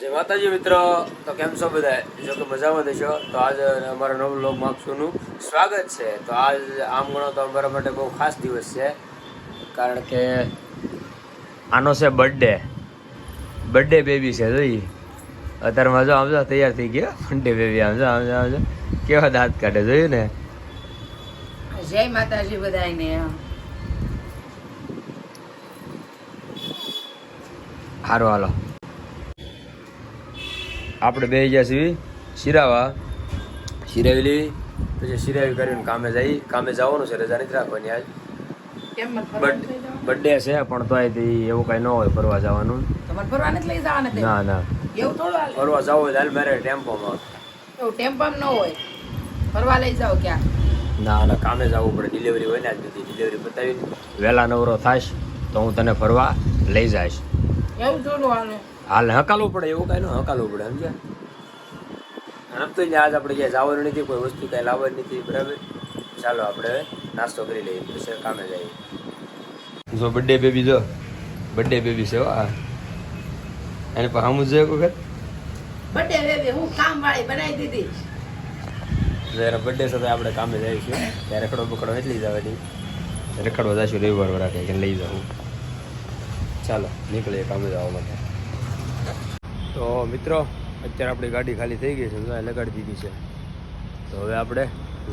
જય માતાજી મિત્રો. તો કેમ છો બધા? જો કે મજામાં થશો તો આજ અમારા નવ લોક માપસુનું સ્વાગત છે. તો આજ આમ ગણો તો અમારા માટે બહુ ખાસ દિવસ છે કારણ કે આનો છે બર્થડે બર્થડે બેબી છે જોઈ. અત્યારમાં જો આમ જો તૈયાર થઈ ગયો. બર્થડે બેબી આમ જો આમ જો આમ જો કેવા દાંત કાઢે જોયું ને? જય માતાજી બધાને હારો હાલો. આપણે બે ગયા છીએ શિરાવા. શિરાવી લેવી પછી શિરાવી કરીને કામે જઈ કામે જવાનું છે રજા નથી રાખવાની આજ. બર્થડે છે પણ તો એવું કઈ ન હોય ફરવા જવાનું. ના ના. ફરવા જવું હોય હાલ મારે ટેમ્પોમાં. ટેમ્પામ ન હોય? ફરવા લઈ જાઓ ક્યાં? ના ના કામે જવું પડે ડિલિવરી હોય ને આજ બધી ડિલિવરી પતાવી વહેલા નવરો થાશ તો હું તને ફરવા લઈ જઈશ. એવું થોડું હાલે. હાલ હકાલવું પડે એવું કઈ ન હકાલવું પડે સમજ્યા? આમ તો આજ આપણે ક્યાંય જવાનું નથી કોઈ વસ્તુ કાંઈ લાવવાની નથી બરાબર? ચાલો આપણે નાસ્તો કરી લઈએ પછી કામે જઈએ. જો બર્થડે બેબી જો બર્થડે બેબી છે આ. એને પણ હમું જોઈએ વખત? બર્થડે બેબી હું કામ વાળી બનાવી દીધી. જ્યારે બર્થડે સાથે આપણે કામે જઈશું ત્યારે રખડો બકડો એટલી જવાની રખડવા જઈશું રવિવાર વરા કે લઈ જાઉં. ચાલો, નીકળીએ કામે જવા માટે. તો મિત્રો, અત્યારે આપણી ગાડી ખાલી થઈ ગઈ છે લગાડી દીધી છે. તો હવે આપણે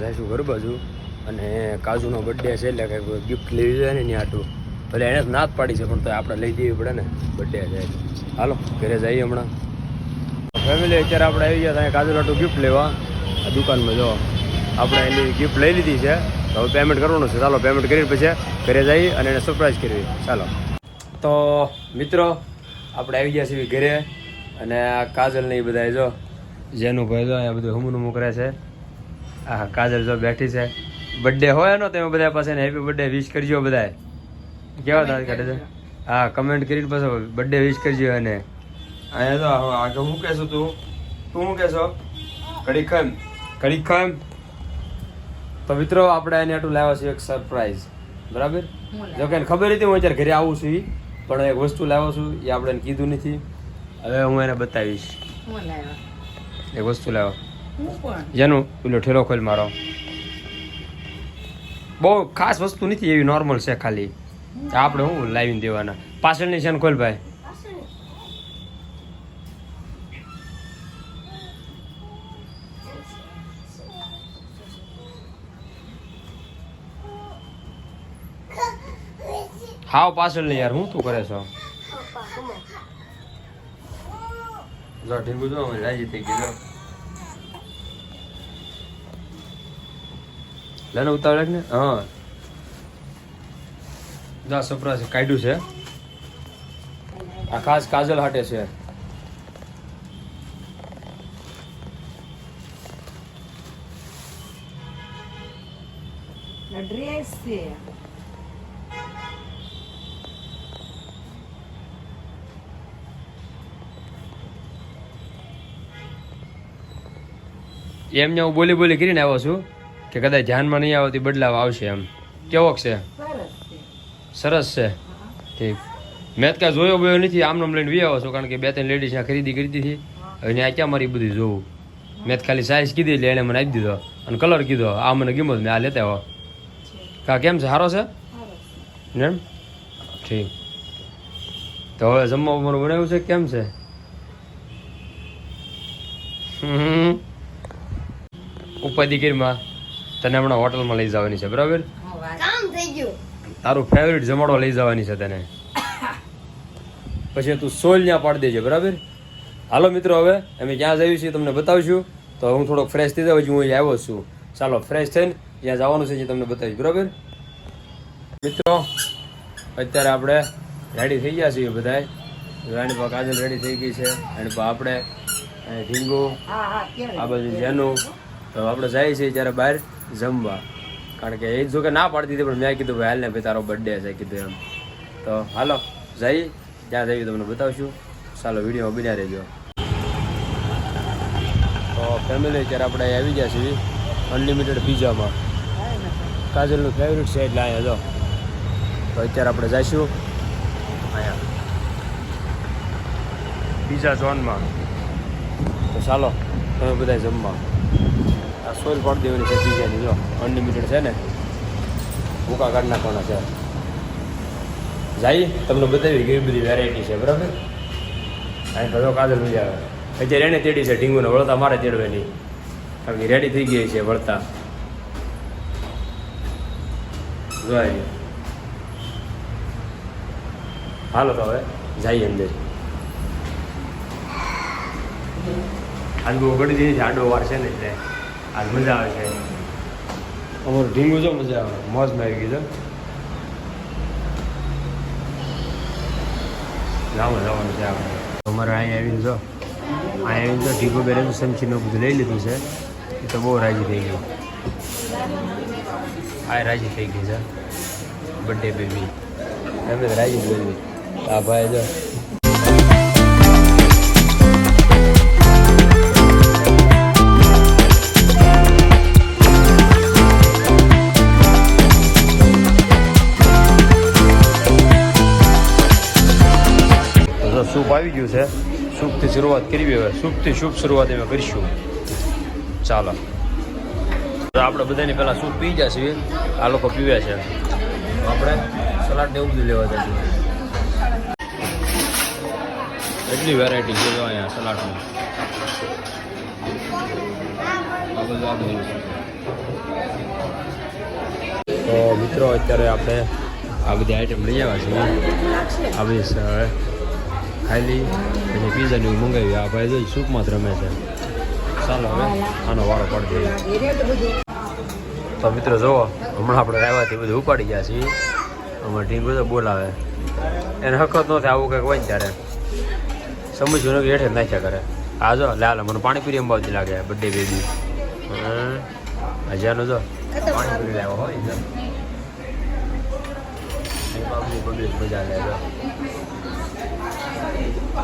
જઈશું ઘર બાજુ અને કાજુનો બર્થડે છે એટલે કંઈક ગિફ્ટ લેવી જોઈએ ને ત્યાં આટું ભલે એને ના જ પાડી છે, પણ તો આપણે લઈ દેવી પડે ને બર્થડે છે. હાલો, ઘરે જઈએ હમણાં. ફેમિલી અત્યારે આપણે આવી ગયા ત્યાં કાજુ લાટું ગિફ્ટ લેવા. આ દુકાનમાં જો, આપણે એની ગિફ્ટ લઈ લીધી છે. હવે પેમેન્ટ કરવાનું છે. ચાલો પેમેન્ટ કરીને પછી ઘરે જઈ અને એને સરપ્રાઈઝ કરવી ચાલો. તો મિત્રો આપણે આવી ગયા છીએ ઘરે અને આ કાજલ ને એ બધા જો જેનું ભાઈ જો અહીંયા બધું હમુનું હમું કરે છે. આ કાજલ જો બેઠી છે. બર્થડે હોય એનો તમે બધા પાસે હેપી બર્થડે વિશ કરજો બધાય. કેવા દાદ કાઢે છે? હા કમેન્ટ કરીને પાછો બર્થડે વિશ કરજો અને અહીંયા તો આગળ હું કહેશું તું? તું શું કહેશો? કડી ખામ કડી ખામ તો મિત્રો આપણે એને આટલું લાવ્યા છીએ એક સરપ્રાઈઝ બરાબર? જો કે ખબર હતી હું અત્યારે ઘરે આવું છું પણ એક વસ્તુ લાવ્યો છું એ આપણે કીધું નથી. હવે હું એને બતાવીશ. એક વસ્તુ લાવ્યો જેનું પેલો ઠેલો ખોલ મારો. બહુ ખાસ વસ્તુ નથી એવી નોર્મલ છે ખાલી. આપણે હું લાવીને દેવાના. પાછળની છે ને ખોલ ભાઈ. હાવ પાછળ નહીં યાર હું તું કરે છો? જો ઢીંગુ જો અમે રાજી થઈ જો. લેને ઉતાવળ ને હા. જા સપરાસ કાઢ્યું છે. આ ખાસ કાજલ હાટે છે. ડ્રેસ છે. એમને હું બોલી બોલી કરીને આવ્યો છું કે કદાચ ધ્યાનમાં નહીં આવતી બદલાવ આવશે એમ. કેવોક છે? સરસ છે. ઠીક. મેં તો કાંઈ જોયો બોયો નથી આમનો લઈને વી આવો છું કારણ કે બે ત્રણ લેડીઝ ત્યાં ખરીદી કરી દીધી. હવે ત્યાં ક્યાં મારી બધું જોવું? મેં તો ખાલી સાઇઝ કીધી એટલે એણે મને આપી દીધો અને કલર કીધો. આ મને ગમ્યો તો મેં આ લેતા આવ્યો કા કેમ છે? સારો છે? ને એમ? ઠીક. તો હવે જમવા મારું બનાવ્યું છે? કેમ છે? હમ. ઉપાધિ કરીમાં તને હમણાં હોટલમાં લઈ જવાની છે બરાબર? કામ થઈ ગયું. તારું ફેવરિટ જમાડો લઈ જવાની છે તને. પછી તું સોલ ત્યાં પાડી દેજે બરાબર? હાલો મિત્રો હવે અમે ક્યાં જઈએ છીએ તમને બતાવીશું. તો હું થોડોક ફ્રેશ થઈ જાઉં હજી હું અહીંયા આવ્યો છું. ચાલો ફ્રેશ થઈને જ્યાં જવાનું છે જે તમને બતાવીશ બરાબર? મિત્રો અત્યારે આપણે રેડી થઈ ગયા છીએ બધા રાણીપા કાજલ રેડી થઈ ગઈ છે. અને આપણે ઢીંગુ આ બાજુ જેનું. તો આપણે જઈએ છીએ ત્યારે બહાર જમવા. કારણ કે એ જો કે ના પાડતી હતી પણ મેં કીધું, ભાઈ હાલ ને ભાઈ, તારો બર્થડે છે, કીધું એમ. તો હાલો જઈ જ્યાં જઈએ તમને બતાવશું. ચાલો, વીડિયો બન્યા રહેજો. તો ફેમિલી અત્યારે આપણે આવી ગયા છીએ અનલિમિટેડ પીઝામાં કાજલનું ફેવરિટ છે એટલે અહીંયા જો. તો અત્યારે આપણે જઈશું. અહીંયા. પીઝા ઝોનમાં તો ચાલો, તમે બધા જમવા. આ સોઈલ પાડી દેવાની છે બીજાની જો. અનલિમિટેડ છે ને. ભૂકા કાઢી નાખવાના છે. જાય તમને બતાવી કેવી બધી વેરાયટી છે, બરાબર? અહીં ભલો કાજલ મજા આવે. અત્યારે એને તેડી છે ઢીંગુને વળતા મારે તેડવાની. કારણ કે રેડી થઈ ગઈ છે વળતા. જોઈ. હાલો તો હવે જઈએ અંદર. બહુ ગળી જઈએ છે આડો વાર છે ને એટલે. આજ મજા આવે છે. અમારું ઢીંગું જો મજા આવે. મોજ મારી ગઈ છે. જવાનું જવાનું છે આપણે અમારે અહીંયા આવીને જો અહીંયા આવીને તો ઢીંગો બેરે સમચીનું બધું લઈ લીધું છે. એ તો બહુ રાજી થઈ ગઈ. આ રાજી થઈ ગઈ છે. બર્થડે બેબી એમ રાજી થઈ ગઈ. આ ભાઈ જો તો આવી ગયું છે. શુભથી શરૂઆત કરવી હવે. શુભથી શુભ શરૂઆત અમે કરીશું. ચાલો. આપણે બધાની પહેલાં સૂપ પી ગયા છીએ. આ લોકો પીવ્યા છે. આપણે સલાડ ને એવું બધું લેવા જશું એટલી વેરાયટી છે અહીંયા સલાડમાં. તો મિત્રો, અત્યારે આપણે આ બધી આઈટમ લઈ આવ્યા છીએ. આ ખાલી અને પીઝાની હું મંગાવી આ ભાઈ જઈ સૂપમાં જ રમે છે. ચાલો હવે, આનો વારો પડી જાય તો મિત્રો જુઓ, હમણાં આપણે આવ્યાથી બધું ઉપાડી ગયા છીએ. અમારે ટીમ બધો બોલાવે. એને હકત ન થાય આવું કંઈક હોય ને ત્યારે. સમજવું નથી, હેઠે નાખ્યા કરે. આ જો, લાલ, મને પાણીપુરી અંબાવતી લાગે બર્થડે બેબી હજારનો જો, પાણીપુરી લાવ્યો હોય એમાં મજા લે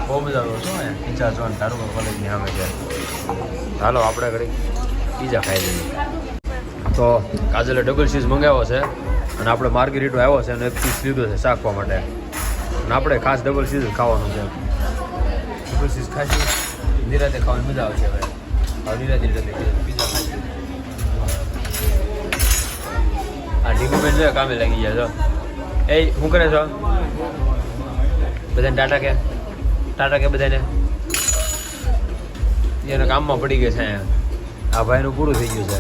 બહુ મજા આવે શું હે પીઝા જોન તારું કોલેજની સામે છે. હાલો આપણે ઘડી પીઝા ખાઈ લઈએ. તો કાજલે ડબલ ચીઝ મંગાવ્યો છે અને આપણે માર્ગેરીટો આવ્યો છે અને એક પીસ લીધો છે શાકવા માટે. અને આપણે ખાસ ડબલ ચીઝ ખાવાનું છે. ડબલ ચીઝ ખાઈશું નિરાતે ખાવાની મજા આવશે હવે. હવે નિરાતે નિરાતે પીઝા ખાઈ આ ઢીંગુબેન છે કામે લાગી ગયા છો. એ શું કરે છો? બધાને ટાટા કે? ટાટા કે બધાને એના કામમાં પડી ગયો છે આ ભાઈનું પૂરું થઈ ગયું છે.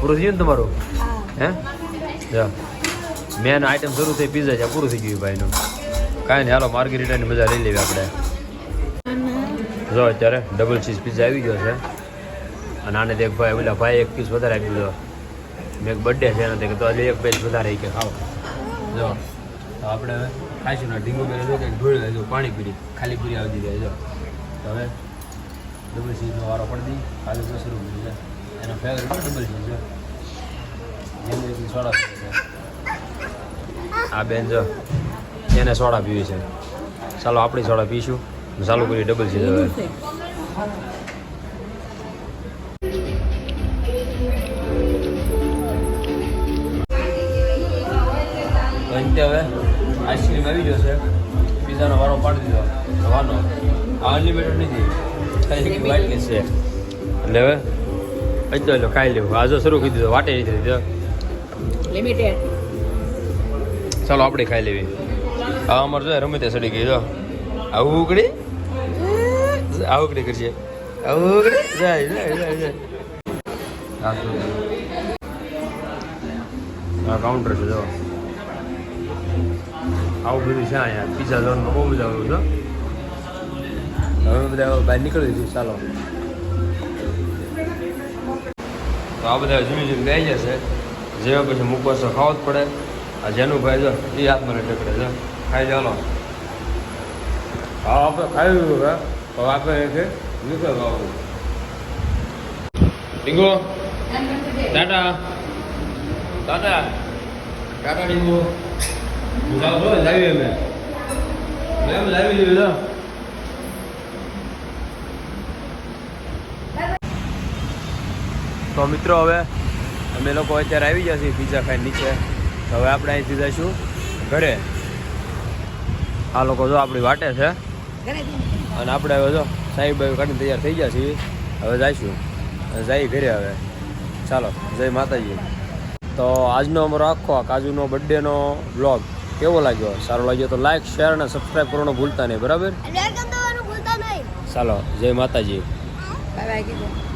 પૂરું થઈ ગયું ને તમારું? હે? જો. મેન આઈટમ શરૂ થઈ પીઝા છે, પૂરું થઈ ગયું ભાઈનું. કાંઈ નહીં, હાલો માર્ગેરીટાની મજા લઈ લેવી આપણે. જો, અત્યારે ડબલ ચીઝ પીઝા આવી ગયો છે. અને આને દેખ ભાઈ, ઓલા ભાઈ એક પીસ વધારે આપી દીધો મેં બર્થડે છે એને તો આજે એક પીસ વધારે આવી કે ખાઓ જો આપણે હવે ના ડીંગો બેને જો કંઈક ઢોળી લેજો, પાણી પીરી ખાલી પૂરી આવી દીધી જો હવે ડબલ સીઝનો વારો પડી દી ખાલી દસ રૂપિયા જાય. એનો ફેવરેટ ડબલ સીઝ છે જેમ એટલી સોડા આ બેન જો, એને સોડા પીવી છે. ચાલો આપણી સોડા પીશું. ચાલુ કરી ડબલ સીઝ હવે. તો અંતે હવે આઈસ્ક્રીમ આવી જશે પીઝાનો વારો પાડી દીધો. વાનો આ અનલિમિટેડ નથી. ખાલી વાઇટ કેસ છે. એટલે હવે એટલો એટલે ખાઈ લેવું. આજો શરૂ કરી દીધો. વાટે નથી દીધો લિમિટેડ ચાલો આપણે ખાઈ લેવી. આ અમારે જો રમે સડી ગઈ જો. આવું ઉકડી આવું ઉકડી કરશે આવું ઉકડી જાય જાય જાય જાય. હા આ કાઉન્ટર છે જો. આવું બધું છે અહીંયા. પીઝા ઝોનમાં બહુ મજા આવ્યું છે. હવે બધા બહાર નીકળી દીધું ચાલો. તો આ બધા જૂની જૂની બેસી જશે જેવા પછી મૂકવા તો ખાવો જ પડે. આ જેનું ભાઈ જો એ હાથમાં ટકડે છે. ખાઈ ચાલો હા આપણે ખાઈ લીધું હવે હવે આપણે અહીંથી નીકળ ખાવાનું ડીંગો ટાટા. ટાટા. ટાટા ડીંગો તો મિત્રો હવે અમે લોકો અત્યારે આવી ગયા છીએ પીઝા ખાઈ નીચે. હવે આપણે અહીંથી જઈશું ઘરે. આ લોકો જો આપણી વાટે છે. અને આપણે હવે જો સાહેબ કાઢીને તૈયાર થઈ ગયા છીએ. હવે જઈશું. જઈ ઘરે હવે. ચાલો, જય માતાજી. તો આજનો અમારો આખો કાજુનો બર્થડેનો બ્લોગ કેવો લાગ્યો? સારો લાગ્યો તો લાઈક શેર અને સબસ્ક્રાઈબ કરવાનું ભૂલતા નહીં બરાબર? ચાલો જય માતાજી. Bye bye